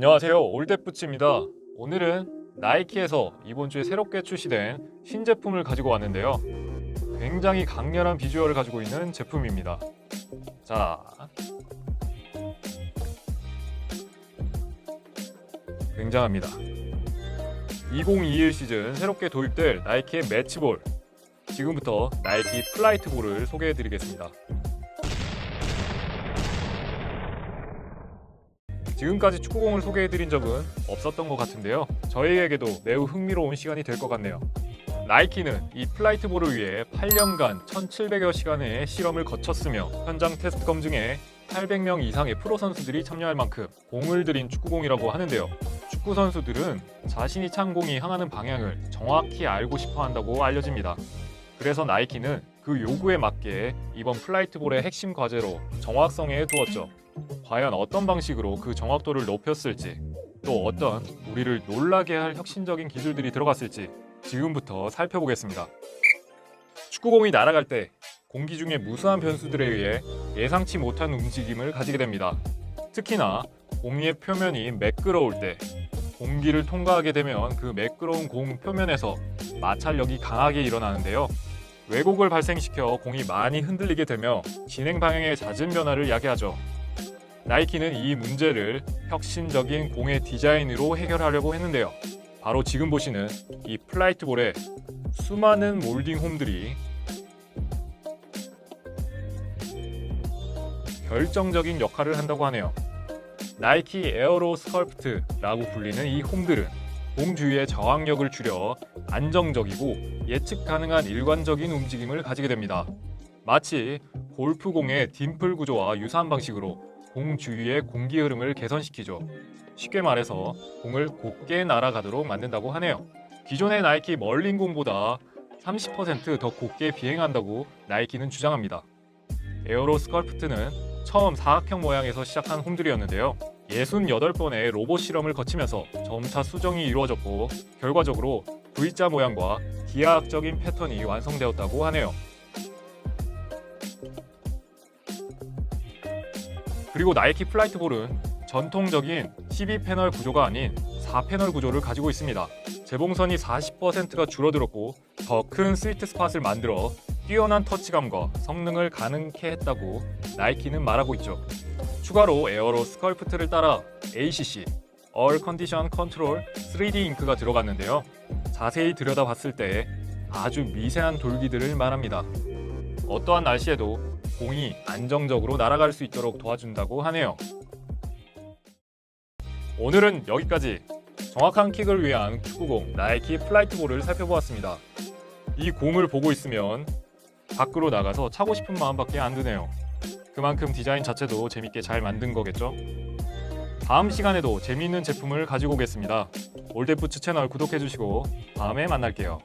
안녕하세요. 올댓부츠입니다. 오늘은 나이키에서 이번 주에 새롭게 출시된 신제품을 가지고 왔는데요. 굉장히 강렬한 비주얼을 가지고 있는 제품입니다. 자 굉장합니다. 2021 시즌 새롭게 도입될 나이키의 매치볼. 지금부터 나이키 플라이트볼을 소개해 드리겠습니다 지금까지 축구공을 소개해드린 적은 없었던 것 같은데요. 저희에게도 매우 흥미로운 시간이 될 것 같네요. 나이키는 이 플라이트볼을 위해 8년간 1,700여 시간의 실험을 거쳤으며 현장 테스트 검증에 800명 이상의 프로 선수들이 참여할 만큼 공을 들인 축구공이라고 하는데요. 축구 선수들은 자신이 찬 공이 향하는 방향을 정확히 알고 싶어 한다고 알려집니다. 그래서 나이키는 그 요구에 맞게 이번 플라이트볼의 핵심 과제로 정확성에 두었죠. 과연 어떤 방식으로 그 정확도를 높였을지 또 어떤 우리를 놀라게 할 혁신적인 기술들이 들어갔을지 지금부터 살펴보겠습니다. 축구공이 날아갈 때 공기 중에 무수한 변수들에 의해 예상치 못한 움직임을 가지게 됩니다. 특히나 공의 표면이 매끄러울 때 공기를 통과하게 되면 그 매끄러운 공 표면에서 마찰력이 강하게 일어나는데요. 왜곡을 발생시켜 공이 많이 흔들리게 되며 진행 방향의 잦은 변화를 야기하죠. 나이키는 이 문제를 혁신적인 공의 디자인으로 해결하려고 했는데요. 바로 지금 보시는 이 플라이트볼에 수많은 몰딩 홈들이 결정적인 역할을 한다고 하네요. 나이키 에어로 스컬프트라고 불리는 이 홈들은 공 주위의 저항력을 줄여 안정적이고 예측 가능한 일관적인 움직임을 가지게 됩니다. 마치 골프공의 딤플 구조와 유사한 방식으로 공 주위의 공기 흐름을 개선시키죠. 쉽게 말해서 공을 곧게 날아가도록 만든다고 하네요. 기존의 나이키 멀링공보다 30%더 곧게 비행한다고 나이키는 주장합니다. 에어로 스컬프트는 처음 사각형 모양에서 시작한 홈들이었는데요. 68번의 로봇 실험을 거치면서 점차 수정이 이루어졌고 결과적으로 V자 모양과 기하학적인 패턴이 완성되었다고 하네요. 그리고 나이키 플라이트볼은 전통적인 12패널 구조가 아닌 4패널 구조를 가지고 있습니다. 재봉선이 40%가 줄어들었고 더 큰 스위트 스팟을 만들어 뛰어난 터치감과 성능을 가능케 했다고 나이키는 말하고 있죠. 추가로 에어로 스컬프트를 따라 ACC All Condition Control 3D 잉크가 들어갔는데요. 자세히 들여다봤을 때 아주 미세한 돌기들을 말합니다. 어떠한 날씨에도 공이 안정적으로 날아갈 수 있도록 도와준다고 하네요. 오늘은 여기까지 정확한 킥을 위한 축구공 나이키 플라이트볼을 살펴보았습니다. 이 공을 보고 있으면 밖으로 나가서 차고 싶은 마음밖에 안 드네요. 그만큼 디자인 자체도 재밌게 잘 만든 거겠죠? 다음 시간에도 재미있는 제품을 가지고 오겠습니다. 올댓부츠 채널 구독해주시고 다음에 만날게요.